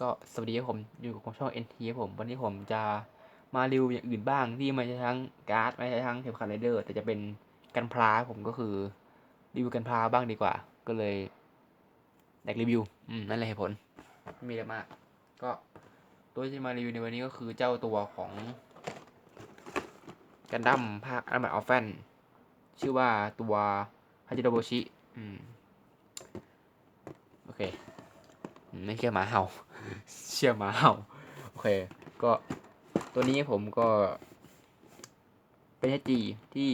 ก็สวัสดีครับผมอยู่กับช่อง NT ผมวันนี้ผมจะมารีวิวอย่างอื่นบ้างที่ไม่ใช่ทั้งการ์ดไม่ใช่ทั้งเข็มขัดไรเดอร์ แต่จะเป็นกันพลาผมก็คือรีวิวกันพลาบ้างดีกว่า ก็เลยอยากรีวิวอืมนั่นแหละเหตุผลไม่มีอะไรมาก ก็ตัวที่มารีวิวในวันนี้ก็คือเจ้าตัวของกันดั้มภาคอันใหม่ออฟแฟนชื่อว่าตัวฮาจิโดโบชิอืมโอเค ไม่เชื่อหมาเห่า เชื่อหมาเห่า โอเค ก็ตัวนี้ผมก็ เป็น HG ที่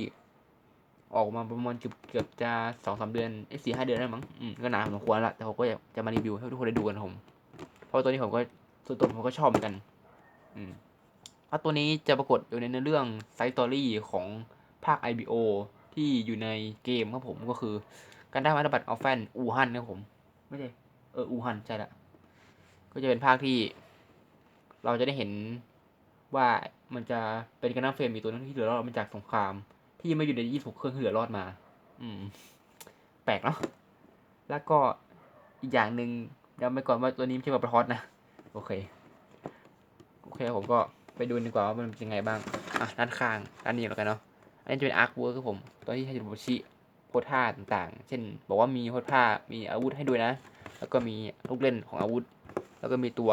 ออกมาประมาณเกือบเกือบจะสองสามเดือนเอ้สี่ห้าเดือนได้มั้งอืมก็นานพอสมควรละแต่ผมก็จะมารีวิวให้ทุกคนได้ดูกันผมเพราะตัวนี้ผมก็ส่วนตัวผมก็ชอบเหมือนกัน อืมอะตัวนี้จะปรากฏอยู่ในเนื้อเรื่องไซต์ตอรี่ของภาค IBO ที่อยู่ในเกมครับผมก็คือ การได้มาตรบัตรอัลแฟนอูฮันนะครับผม ไม่ใช่ อออูฮันใช่ละก็จะเป็นภาคที่ เราจะได้เห็นว่ามันจะเป็นกันดั้มเฟรมอีกตัวนึงที่เหลือรอดมาจากสงคราม ที่ไม่อยู่ในยี่สิบหกเครื่องที่เหลือรอดมา อืม แปลกเนาะแล้วก็อีกอย่างหนึ่งย้ำไปก่อนว่าตัวนี้ไม่ใช่แบบประฮอตนะ โอเค โอเคผมก็ไปดูดีกว่าว่ามันเป็นยังไงบ้าง อะด้านข้างด้านนี้แล้วกันเนาะอันนี้จะเป็นอาร์คเวิร์ครับผม ตัวที่ให้จิโบชิ โพสท่าต่างๆ เช่น บอกว่ามีโพสท่ามีอาวุธให้ด้วยนะ แล้วก็มีลูกเล่นของอาวุธ แล้วก็มีตัว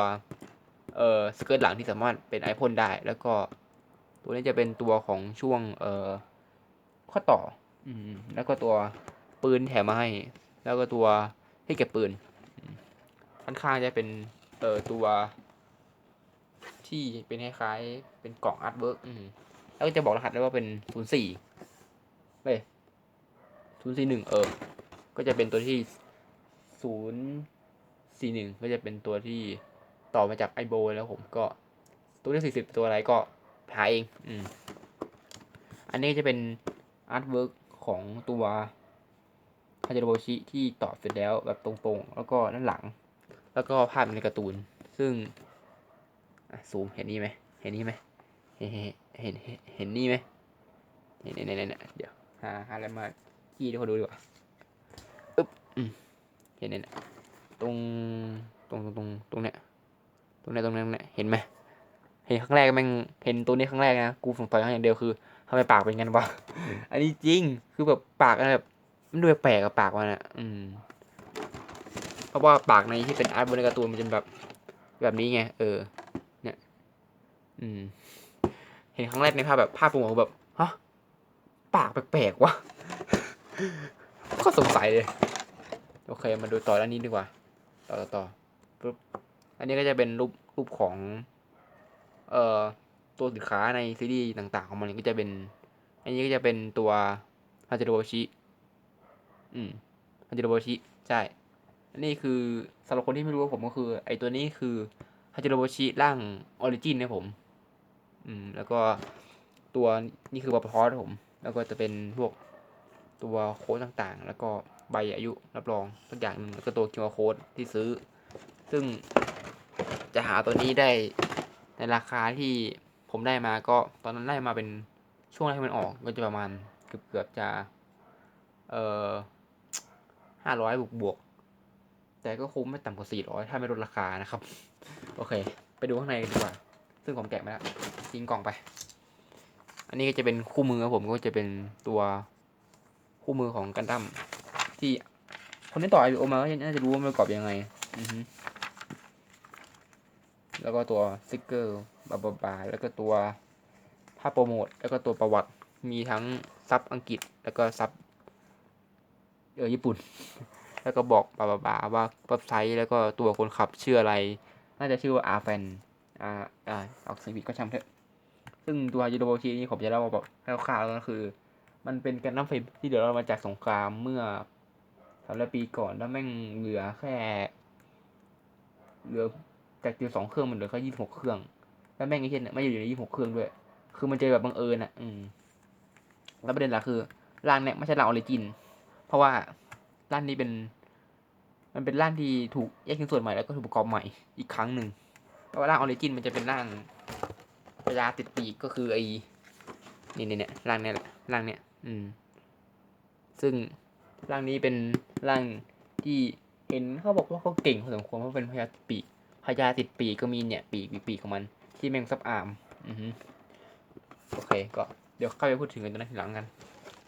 เอ่อสเกิร์ตหลังที่สามารถเป็นไอพ่นได้ แล้วก็ตัวนี้จะเป็นตัวของช่วงเอ่อข้อต่อ อืมแล้วก็ตัวปืนแถมมาให้ แล้วก็ตัวให้เก็บปืนค่อนข้างจะเป็นเอ่อตัว ที่เป็นคล้ายๆเป็นกล่องอาร์ตเวิร์กอืมแล้วก็จะบอกรหัสได้ว่าเป็นศูนย์สี่เว้ย ศูนย์สี่หนึ่งเออ ก็จะเป็นตัวที่ศูนย์สี่หนึ่งก็จะเป็นตัวที่ต่อมาจากไอโบแล้วผมก็ตัวที่สี่สิบตัวอะไรก็หาเองอืมอันนี้จะเป็นอาร์ตเวิร์กของตัวฮาจิโรโบชิที่ต่อเสร็จแล้วแบบตรงๆ แล้วก็ด้านหลัง แล้วก็ภาพในการ์ตูน ซึ่งซูมเห็นนี่ไหมเห็นนี่ไหมเห็นเห็นเห็นเห็นนี่ไหมเห็นเห็นเห็นเห็นเดี๋ยวหาหาอะไรมา ขี้ให้คนดูดีกว่าอึ๊บเห็นเนี่ยตรงตรงตรงตรงตรงเนี้ยตรงเนี้ยตรงเนี้ยเห็นไหมเห็นครั้งแรกแม่งเห็นตัวนี้ครั้งแรกนะกูสงสัยอย่างเดียวคือทำไมปากเป็นงั้นวะอันนี้จริงคือแบบปากอะไรแบบมันดูแปลกกับปากมันอะ อืม เพราะว่าปากในที่เป็นอาร์ตบนในการ์ตูนมันจะแบบแบบนี้ไงเออ เนี่ย อืม เห็นครั้งแรกในภาพแบบภาพผมแบบฮะปากแปลกๆวะ ก็สงสัยเลย โอเค มาดูต่อด้านนี้ดีกว่า ต่อต่อต่อปุ๊บ อันนี้ก็จะเป็นรูปรูปของ เอ่อ ตัวสินค้าในซีรีส์ต่าง ๆ ของมันก็จะเป็น อันนี้ก็จะเป็นตัวฮาจิโรโบชิ อืมฮาจิโรโบชิ ใช่ อันนี้คือสำหรับคนที่ไม่รู้ว่าผมก็คือ ไอตัวนี้คือฮาจิโรโบชิร่างออริจินนะผม อืม แล้วก็ตัวนี่คือบัพพอสผม แล้วก็จะเป็นพวก ตัวโค้ดต่างๆ แล้วก็ใบอายุรับรองสักอย่างหนึ่งแล้วก็ตัวคิวอาร์โค้ดที่ซื้อ ซึ่งจะหาตัวนี้ได้ในราคาที่ผมได้มาก็ตอนนั้นได้มาเป็นช่วงแรกที่มันออกก็จะประมาณเกือบเกือบจะ เอ่อห้าร้อยบวกบวก แต่ก็คุ้มไม่ต่ำกว่าสี่ร้อยถ้าไม่ลดราคานะครับ โอเค ไปดูข้างในกันดีกว่า ซึ่งผมแกะมาแล้วทิ้งกล่องไป อันนี้ก็จะเป็นคู่มือครับผมก็จะเป็นตัว คู่มือของกันดั้มที่คนที่ต่อไอโอมาก็น่าจะรู้ว่ามันประกอบยังไงอือฮึแล้วก็ตัวสติกเกอร์บาบาบาแล้วก็ตัวภาพโปรโมท แล้วก็ตัวประวัติมีทั้งซับอังกฤษ แล้วก็ซับเออญี่ปุ่น แล้วก็บอกบาบาบาว่าเว็บไซต์แล้วก็ตัวคนขับชื่ออะไร น่าจะชื่อว่าอาแฟนอ่าอ่าออกเสียงผิดก็ช่างเถอะซึ่งตัวยูโรโบชีนี่ผมจะเล่าแบบคร่าวๆแล้วก็คือ มันเป็นการน้ำเฟที่เดี๋ยวเรามาจากสงครามเมื่อสามร้อยปีก่อนแล้วแม่งเหลือแค่เหลือจากจิวสองเครื่องมันเหลือแค่ยี่สิบหกเครื่อง แล้วแม่งไอ้เช่นไม่อยู่ในยี่สิบหกเครื่องด้วย คือมันเจอแบบบังเอิญอะ อืม แล้วประเด็นหลักคือร่างเนี่ยไม่ใช่ร่างออริจิน เพราะว่าร่างนี้เป็น มันเป็นร่างที่ถูกแยกชิ้นส่วนใหม่แล้วก็ถูกประกอบใหม่อีกครั้งหนึ่งเพราะว่าร่างออริจินมันจะเป็นร่างพญาติดปีกก็คือไอ้นี่เนี่ยเนี่ยร่างเนี่ยแหละร่างเนี่ย อืม ซึ่งร่างนี้เป็นร่างที่เห็นเขาบอกว่าเขาเก่งพอสมควรเพราะเป็นพญาติดปีกพญาติดปีกก็มีเนี่ย ปีกปีกปีกของมัน ที่แมงซับอาร์มอือฮึโอเค ก็เดี๋ยวเข้าไปพูดถึงกันตอนนั้นทีหลังกัน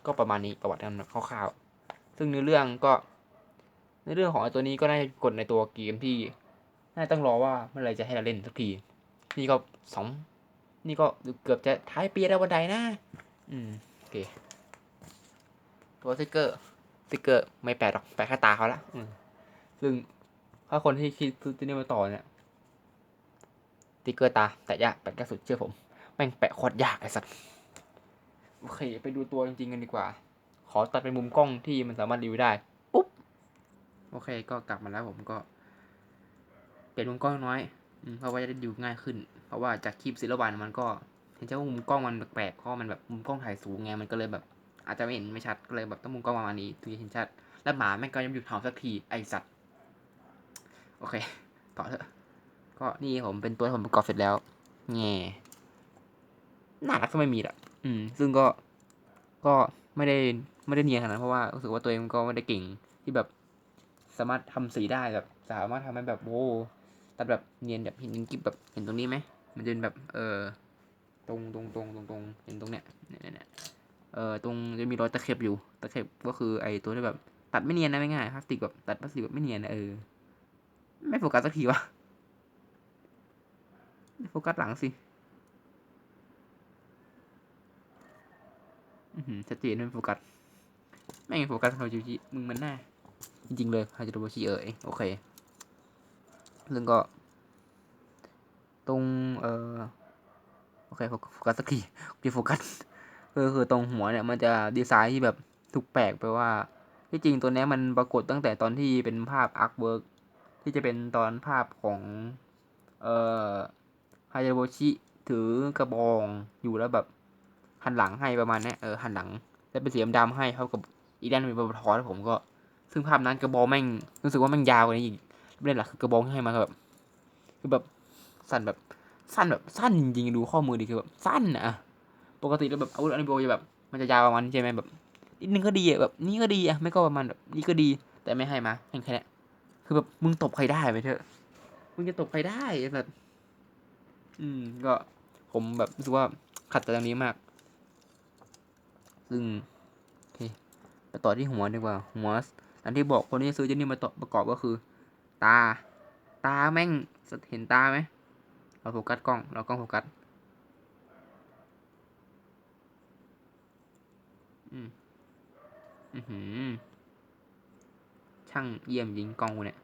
ก็ประมาณนี้ประวัติกันคร่าวๆ ซึ่งเนื้อเรื่องก็ในเรื่องของไอตัวนี้ก็น่าจะกดในตัวเกมที่น่าต้องรอว่าเมื่อไรจะให้เราเล่นสักที นี่ก็สอง นี่ก็เกือบจะท้ายปีแล้ววันใดนะ อืม โอเค ตัวสติกเกอร์สติกเกอร์ไม่แปลหรอกแปลแค่ตาเขาละอืมซึ่งถ้าคนที่คิดซื้อตัวนี้มาต่อเนี่ยสติกเกอร์ตา แต่ยากแปะแค่สุดเชื่อผม แม่งแปะโคตรยากไอ้สัสโอเค ไปดูตัวจริงๆกันดีกว่า ขอตัดเป็นมุมกล้องที่มันสามารถรีวิวได้ ปุ๊บ โอเค ก็กลับมาแล้วผมก็เปลี่ยนมุมกล้องน้อยอืมเพราะว่าจะได้ดูง่ายขึ้น เพราะว่าจากคลิปศิลวันมันก็เห็นใช่ว่ามุมกล้องมันแปลกๆเพราะมันแบบมุมกล้องถ่ายสูงไงมันก็เลยแบบ อาจจะไม่เห็นไม่ชัดก็เลยแบบต้องมุมกล้องประมาณนี้ถึงจะเห็นชัด แล้วหมาแม่งก็ยังหยุดเห่าสักทีไอสัตว์ โอเค ต่อเถอะ ก็นี่ผมเป็นตัวผมประกอบเสร็จแล้วแง่น่ารักก็ไม่มีละอืม ซึ่งก็ ก็ไม่ได้ไม่ได้เนียนขนาดนั้นเพราะว่ารู้สึกว่าตัวเองก็ไม่ได้เก่งที่แบบสามารถทำสีได้แบบ สามารถทำให้แบบโว้ตัดแบบเนียนแบบเห็นกิ๊บแบบเห็นตรงนี้ไหมมันจะเป็นแบบ เออตรงตรงตรงตรงตรงเห็นตรงเนี้ยเนี่ยเนี่ย เออตรงจะมีรอยตะเข็บอยู่ตะเข็บก็คือไอตัวที่แบบตัดไม่เนียนนะไม่ง่ายพลาสติกแบบตัดพลาสติกแบบไม่เนียนนะเออไม่โฟกัสสักทีวะโฟกัสหลังสิอือหือชัดเจนไม่โฟกัสไม่โฟกัสฮาจูจิมึงมันหน้าจริงๆเลยฮาจูจิเอ๋ยโอเคซึ่งก็ ตรงเอ่อโอเคโฟกัสสักทีดีโฟกัส ก็คือตรงหัวเนี่ยมันจะดีไซน์ที่แบบถูกแปลกไปว่า ที่จริงตัวนี้มันปรากฏตั้งแต่ตอนที่เป็นภาพอาร์ตเวิร์กที่จะเป็นตอนภาพของเอ่อฮายาโบชิถือกระบองอยู่แล้วแบบหันหลังให้ประมาณนี้เออหันหลังแล้วเป็นสีดำๆให้เขากับอีด้านเป็นบทอสผมก็ ซึ่งภาพนั้นกระบองแม่งรู้สึกว่าแม่งยาวกว่านี้อีกเด็นหลักคือกระบองที่ให้มาแบบคือแบบสั้นแบบสั้นแบบสั้นจริงๆดูข้อมือดีคือแบบสั้นอะ ปกติแล้วแบบอาวุธอนิโบจะแบบ มันจะยาวประมาณนี้ใช่ไหมแบบนิดนึงก็ดีอะแบบนี้ก็ดีอะไม่ก็ประมาณแบบนี้ก็ดี แต่ไม่ให้มาแค่แค่เนี้ยคือแบบมึงตบใครได้ไปเถอะมึงจะตบใครได้แบบ อืม ก็ผมแบบรู้สึกว่าขัดใจตรงนี้มาก ซึ่งโอเคไปต่อที่หัวดีกว่า หัวอันที่บอกคนที่ซื้อเจนนี่มาต่อประกอบก็คือ ตา ตาแม่งเห็นตาไหมเราโฟกัสกล้อง เรากล้องโฟกัส อืมอือหือช่างเยี่ยมยิงกองกูเนี่ย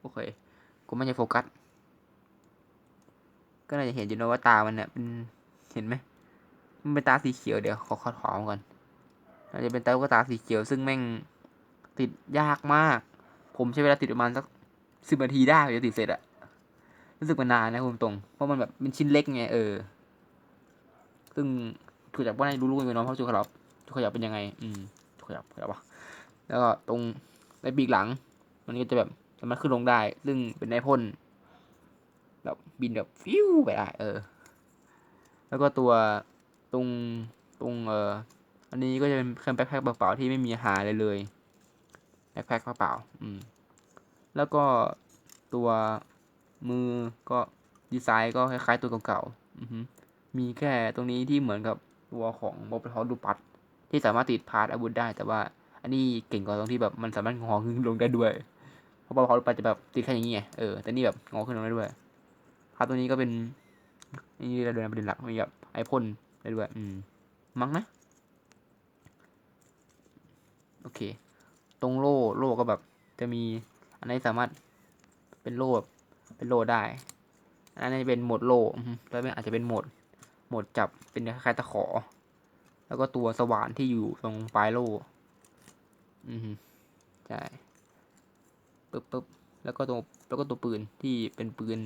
โอเค กูไม่จะโฟกัส ก็น่าจะเห็นอยู่นะว่าตามันเนี่ยเป็นเห็นไหมมันเป็นตาสีเขียวเดี๋ยวขอขอถอมก่อนอาจจะเป็นตาก็ตาสีเขียวซึ่งแม่งติดยากมาก ผมใช้เวลาติดประมาณสักสิบนาทีได้จะติดเสร็จอะรู้สึกมันนานนะคุณตรง เพราะมันแบบเป็นชิ้นเล็กไงเออ ซึ่ง ถูกจากว่าให้รู้ๆกันไปเน้องเพราะจุกขยับจุกขยับเป็นยังไง อืมจุกขยับขยับวะแล้วก็ตรงในปีกหลัง มันก็จะแบบสามารถขึ้นลงได้ ซึ่งเป็นนายพ่นแบบบินแบบฟิวไปได้เออ แล้วก็ตัวตรงตรงเอออันนี้ก็จะเป็นเครื่องแบ็คแพ็คเปล่าๆที่ไม่มีหาเลยเลยแบ็คแพ็คเปล่าๆอืม แล้วก็ตัวมือก็ดีไซน์ก็คล้ายๆตัวเก่าๆอือฮึมีแค่ตรงนี้ที่เหมือนกับ ตัวของบอปทอดูปัดที่สามารถติดพาร์ทอาวุธได้ แต่ว่าอันนี้เก่งกว่าตรงที่แบบมันสามารถงอขึ้นลงได้ด้วย เพราะบอปทอดูปัดจะแบบติดแค่อย่างนี้ไงเออแต่นี่แบบงอขึ้นลงได้ด้วยพาร์ทตัวนี้ก็เป็นนี่เราเดินประเด็นหลักมีแบบไอพ่นได้ด้วยอืมมั้งนะโอเค ตรงโล่โล่ก็แบบจะมีอันนี้สามารถเป็นโล่เป็นโล่ได้ อันนี้เป็นโหมดโล่แล้วอาจจะเป็นโหมด โหมดจับเป็นคล้ายๆตะขอ แล้วก็ตัวสว่านที่อยู่ตรงปลายโล่อือฮึใช่ปึ๊บปึ๊บแล้วก็ตัวแล้วก็ตัวปืนที่เป็นปืน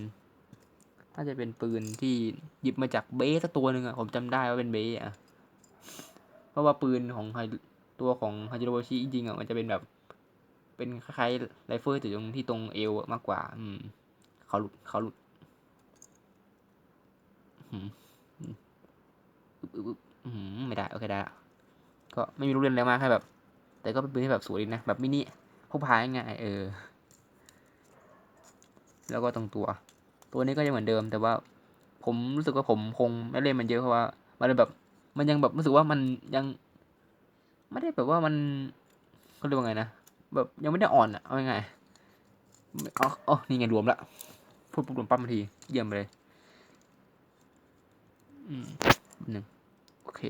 น่าจะเป็นปืนที่หยิบมาจากเบสตัวหนึ่งอะผมจำได้ว่าเป็นเบสอะเพราะว่าปืนของไฮตัวของฮาจิโรโบชิจริงๆอะมันจะเป็นแบบเป็นคล้ายๆไรเฟิลแต่ตรงที่ตรงเอวมากกว่า อืม เขาหลุดเขาหลุด ไม่ได้ โอเคได้ก็ไม่มีรูปเล่นอะไรมากแค่แบบ แต่ก็เป็นปืนที่แบบสวยดีนะ แบบมินิพกพาง่ายเออ แล้วก็ตรงตัว ตัวนี้ก็ยังเหมือนเดิม แต่ว่า ผมรู้สึกว่าผมคงไม่เล่นมันเยอะเพราะว่า มันแบบ มันยังแบบรู้สึกว่ามันยัง ไม่ได้แบบว่ามันเขาเรียกว่าไงนะแบบยังไม่ได้อ่อนอะเอาไงอ๋ออ๋อนี่ไงรวมละพูดปุ๊บรวมปั๊บทันที เยี่ยมไปเลย อืม หนึ่งโอเค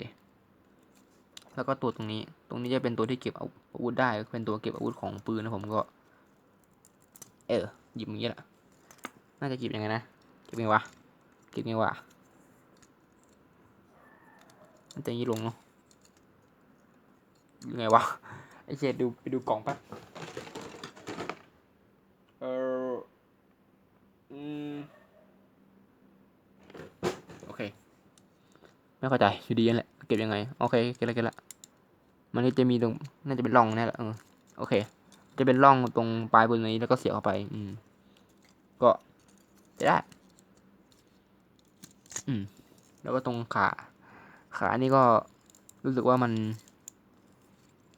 แล้วก็ตัวตรงนี้ ตรงนี้จะเป็นตัวที่เก็บอาวุธได้ เป็นตัวเก็บอาวุธของปืนนะผมก็ เออ หยิบอย่างนี้แหละ น่าจะเก็บยังไงนะ เก็บยังไงวะ เก็บยังไงวะมันจะอย่างนี้ลงเนาะยังไงวะ ไอเจดดูไปดูกล่องป๊บ เอออืม โอเค ไม่เข้าใจอยู่ดีนั่นแหละเก็บยังไงโอเคเก็บล้วเก็บล้วมันก็จะมีตรงน่าจะเป็นร่องนี่แหละเออโอเค จะเป็นร่องตรงปลายบนนี้แล้วก็เสียบเข้าไป อืม ก็จะได้ อืม แล้วก็ตรงขาขานี่ก็รู้สึกว่ามัน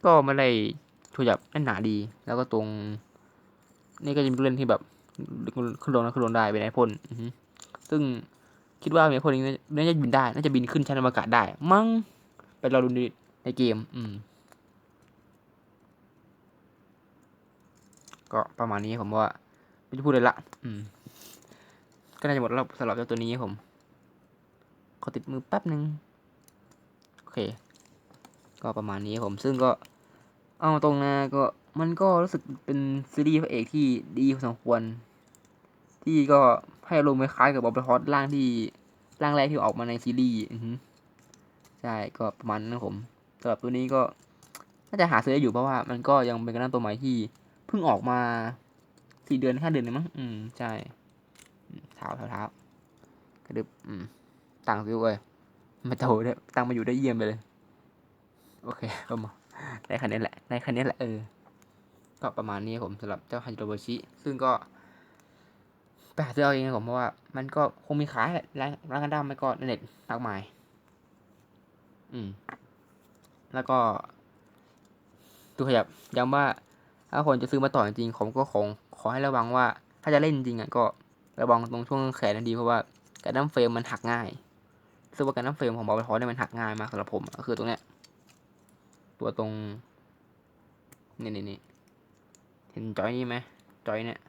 ก็ไม่ได้ถูกจับแน่นหนาดี แล้วก็ตรง นี่ก็จะมีลูกเล่นที่แบบขึ้นลงนะขึ้นลงได้เป็นไอพ่นซึ่ง คิดว่าไอพ่นนี้น่าจะบินได้ น่าจะบินขึ้นชั้นอวกาศได้ มั้ง ไปรอดูในเกม อืม ก็ประมาณนี้ผมว่าไม่จะพูดเลยละ อืม ก็น่าจะหมดแล้วสำหรับเจ้าตัวนี้ผม ขอติดมือแป๊บหนึ่งโอเค ก็ประมาณนี้ผมซึ่งก็ เอาตรงนะก็มันก็รู้สึกเป็นซีรีส์พระเอกที่ดีพอสมควร ที่ก็ ให้อารมณ์คล้ายกับบอบบี้ฮอตร่างที่ร่างแรกที่ออกมาในซีรีส์ใช่ก็ประมาณนั้นนะผมสำหรับตัวนี้ก็น่าจะหาซื้อได้อยู่เพราะว่ามันก็ยังเป็นกระนั้นตัวใหม่ที่เพิ่งออกมาสี่เดือนห้าเดือนเลยมั้งอืมใช่เท้าเท้าเท้ากระดึบอืมตังซื้อเว้ยมาโตได้ตังมาอยู่ได้เยี่ยมไปเลย โอเคก็มาได้คันนี้แหละได้คันนี้แหละเออก็ประมาณนี้ผมสำหรับเจ้าฮันโดบชิ ซึ่งก็ หาซื้อเอาเองนะผมเพราะว่ามันก็คงมีขายแหละร้านร้านกันดั้มไม่ก็ในเน็ตมากมาย อืม แล้วก็ตัวขยับย้ำว่า ถ้าคนจะซื้อมาต่อจริงๆผมก็คงขอให้ระวังว่า ถ้าจะเล่นจริงอะก็ระวังตรงช่วงแขนนันดีเพราะว่าการดั้มเฟรมมันหักง่ายซึ่งว่าการดั้มเฟรมของบอลทอเนี่ยมันหักง่ายมากสำหรับผมก็คือตรงเนี้ยตัวตรงนี่นี่นี่เห็นจอยนี่ไหมจอยเนี่ย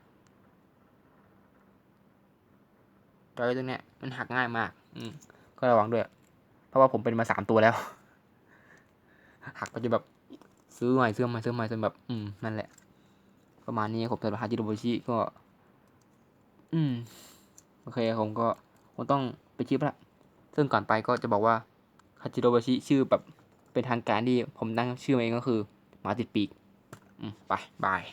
จอยตรงเนี้ยมันหักง่ายมาก อืมก็ระวังด้วย เพราะว่าผมเป็นมาสามตัวแล้ว หักไปจนแบบซื้อใหม่ซื้อใหม่ซื้อใหม่จนแบบ อืมนั่นแหละ ประมาณนี้ผมสำหรับฮาจิโรโบชิก็ อืม โอเคผมก็คงต้องไปคลิปละซึ่งก่อนไปก็จะบอกว่าฮาจิโรโบชิชื่อแบบเป็นทางการที่ผมตั้งชื่อมาเองก็คือหมาติดปีก อืมไปบาย